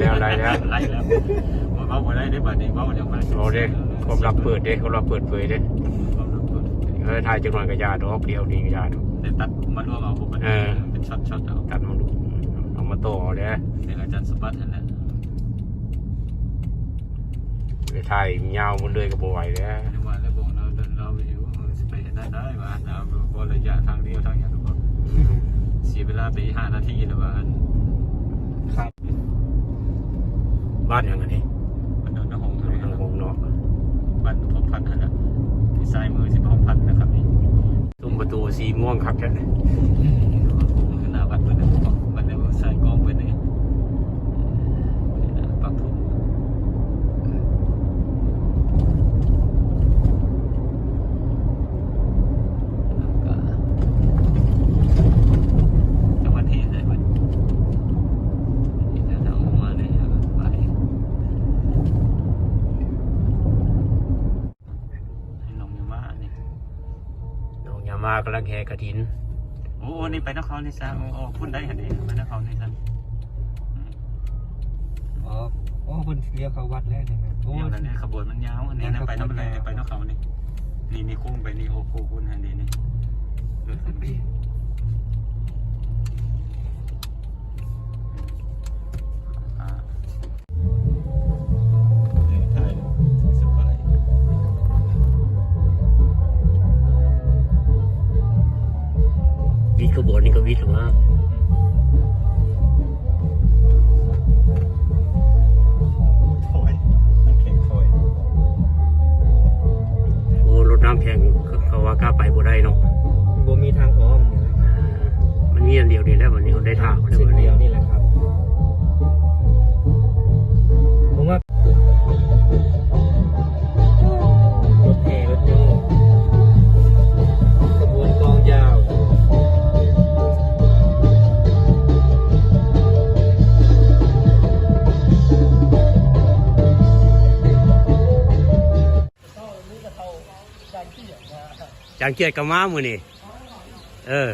แล้วได้แล้วไล่แล้วว่าเขาบ่ได้ได้บัดนี้ว่ามันยังไม่โอ้เด้ความลับเปิดเด้ความลับเปิดเผยเด้ความลับเปิดเออถ่ายจังหน่อยก็ยาดอกเดียวนี่ก็ยาดอกได้ตัดมารวมเอาผมเป็นช็อตช็อตเอาตัดมาดูเอามาต่อเด้เสียงอาจารย์สมบัตินั่นแหละไปถ่ายยาวหมันเลยก็บ่ไหวเด้ในวันแล้วบอกเราเราอยู่จะไปได้ได้ว่าเราบระยะทางเดียวทางอย่างก็เสียเวลาไปห้านาทีหรือว่า ครับ บ้านยังไงนี่มันโดนน้ำหงทางคงเนาะบ้านพบพันธุ์นั่นแหละที่ซ้ายมือสิบพบพันธุ์นะครับนี่ตุ้มประตูสีม่วงครับแค่หน้าวัดเปิดเลยวัดในมือซ้ายกองเปิดเลยปักทุ่มจังหวัดที่ไหนบ้างที่จะทำออกมาเลยไปให้ลงยามานี่ น้องยามากำลังแห่กระถิน โอ้นี่ไปนครนี่ซะโอ้พุ่นได้เห็นดีไปนครนี่ซะอ๋อโอ้คนเลี้ยวเข้าวัดแล้วเนี่ยนะโอ้โอ้ยนี่ขบวนมันยาวอันนี้นะไปน้ำอะไรไปนครนี่นี่นี่คุ้งไปนี่โอ้โหคุณอันนี้นี่ ทย์ข จางเกียรกับม้ามือนี่เออ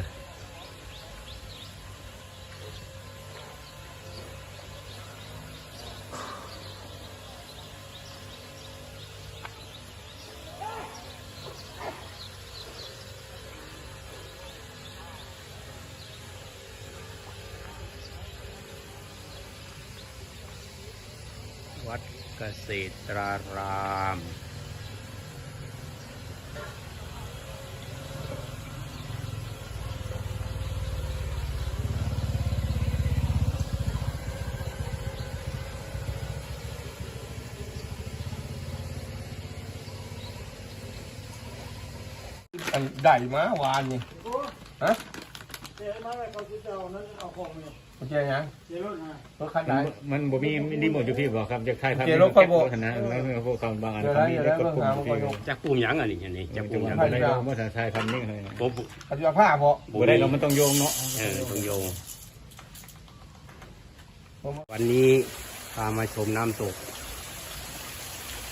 วัดเกษตราราม อันได้มาวานนี่ฮะเจ๊มาเลยเขาจะเอานั้นเอาของเนี่ยเจ๊ยังเจ๊รถนะรถคันไหน มันบ่มีรีโมทอยู่พี่บอกครับจะถ่ายภาพเดี๋ยวรถไฟบอกนะแล้วพวกเขาบางอันเดี๋ยวเขานะมีเดี๋ยวได้นะกดเบิ่งปุ่มหามันพี่ก็ยกจักปุ่มหยังอันนี้อันนี้จักปุ่มหยังบ่ได้เราเมื่อถ่ายพันนี่เลยผมอธิบายผ้าพอบ่ได้เรามันต้องโยงเนาะเออต้องโยง วันนี้พามาชมน้ำตก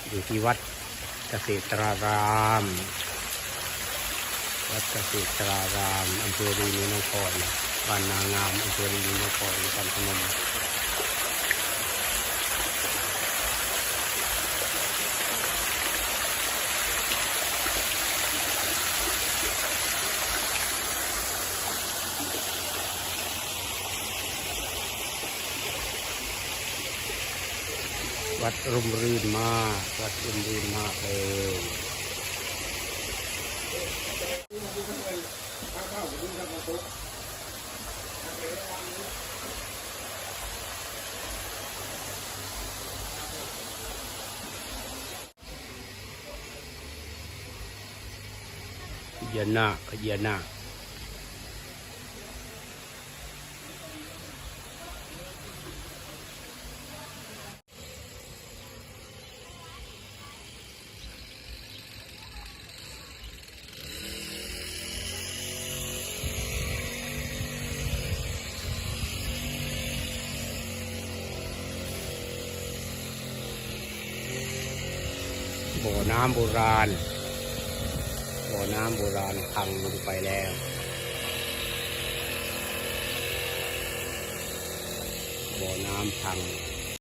อยู่ที่วัดเกษตราราม วัดเกษตรารามอำเภอรีนินครบ้านนางามอำเภอรีนินครนครพนมวัดร่มรื่นมาก วัดร่มรื่นมากเลย เยียนน้าขเยียนน้าบ่อน้ำโบราณ น้ำโบราณพังลงไปแล้วบ่อน้ำพัง